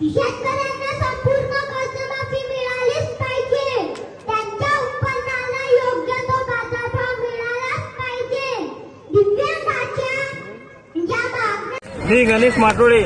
शेतकऱ्यांना संपूर्ण कर्जमाफी मिळालीच पाहिजे. त्यांच्या उत्पन्नाला योग्य तो बाजारभाव मिळालाच पाहिजे. दिव्यांगाच्या ज्या मागण्या मी गणेश माटोळे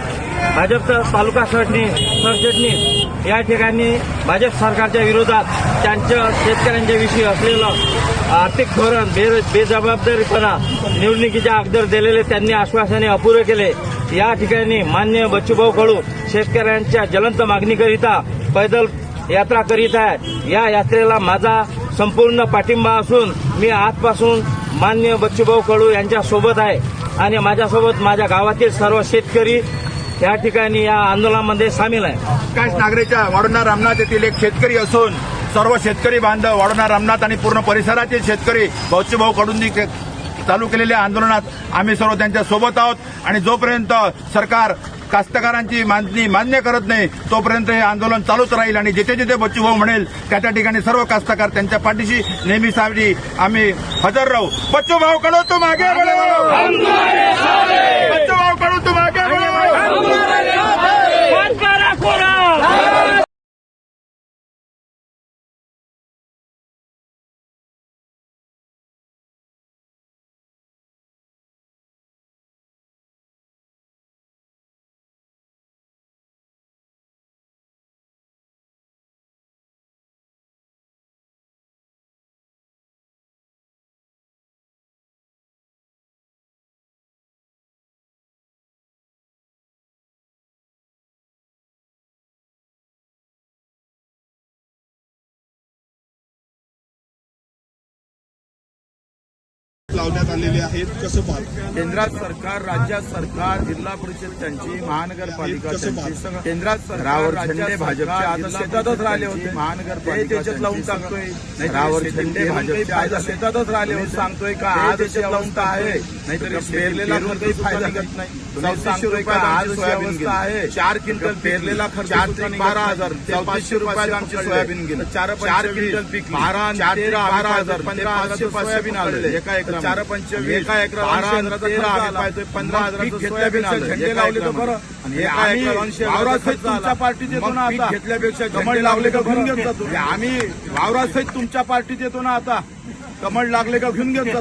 भाजपचा तालुका सरचिटणीस सरचिटणीस. या ठिकाणी भाजप सरकारच्या विरोधात त्यांच्या शेतकऱ्यांच्या विषयी असलेलं आर्थिक धोरण बे बेजबाबदारीपणा निवडणुकीच्या अगोदर दिलेले त्यांनी आश्वासने अपुरे केले. या ठिकाणी मान्य बच्चूभाऊ कडू शेतकऱ्यांच्या ज्वलंत मागणीकरिता पैदल यात्रा करीत आहे या यात्रेला माझा संपूर्ण पाठिंबा असून मी आजपासून मान्य बच्चूभाऊ कडू यांच्या सोबत आहे आणि माझ्यासोबत माझ्या गावातील सर्व शेतकरी या ठिकाणी या आंदोलनामध्ये सामील आहे काश नागरेच्या वाडोना रामनाथ येथील एक शेतकरी असून सर्व शेतकरी बांधव वाढणार रामनाथ आणि पूर्ण परिसरातील शेतकरी भाऊचूभाऊ कडून चालू केलेल्या आंदोलनात आम्ही सर्व त्यांच्यासोबत आहोत. आणि जोपर्यंत सरकार कास्तकारांची मागणी मान्य करत नाही तोपर्यंत हे आंदोलन चालूच राहील आणि जिथे जिथे बच्चूभाऊ म्हणेल त्या त्या ठिकाणी सर्व कास्तकार त्यांच्या पाठीशी नेहमीसाठी आम्ही हजर राहू. बच्चूभाऊ कडू तू मागे बच्चूभाऊ कडू तू मागे लावण्यात आलेले आहेत. कसं पाहता? केंद्रात सरकार राज्यात सरकार जिल्हा परिषद त्यांची महानगरपालिका कसं पाहता? केंद्रात सरकार राज्यात भाजपचे आता शेतातच राहिले होते. महानगरपालिका त्याच्यात लावून टाकतोय रावर झेंडे भाजपचे आता शेतातच राहिले होते. सांगतोय का? आज अशी अवस्था आहे नाहीतर पेरलेला खर्च फायदा घेत नाही. सांगतोय का? आज सोयाबीन आहे चार क्विंटल पेरलेला खर्च बारा हजार. चौतीसशे रुपयाला आमची सोयाबीन गेलं. चार चार क्विंटल पीक बारा चार तेरा बारा हजार. पंधरा हजार सोयाबीन आलं. एका एकरा चार पंचवीस एका एकरा पाहतोय पंधरा हजार सोयाबीन आलं झेंडे लावले तर बरं. तुमच्या पार्टीत येतो ना आता. घेतल्यापेक्षा कमळ लागले का घेऊन घेत जा तुम्ही? आम्ही वावरात सहित तुमच्या पार्टीत येतो ना आता. कमळ लागले का घेऊन घेत जा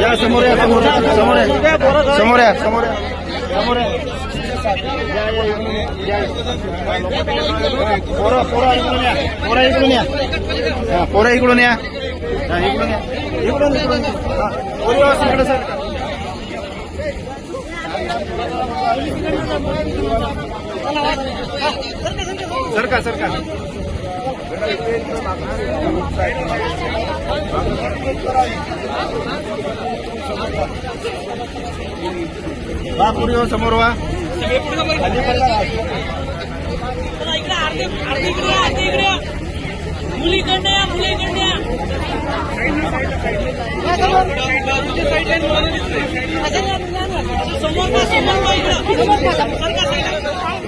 या समोर या समोर समोर या. समोर या समोर या. समोर पोरा या, इकडून या, पोरा इकडून या. इकडून या हा, इकडून या. हा, इकडून या. इकडून इकडून हा, इकडे सर. सरका सरका वा पुढे समोर वा. मुलीकडे मुलीकडे मुलीकडनं समोर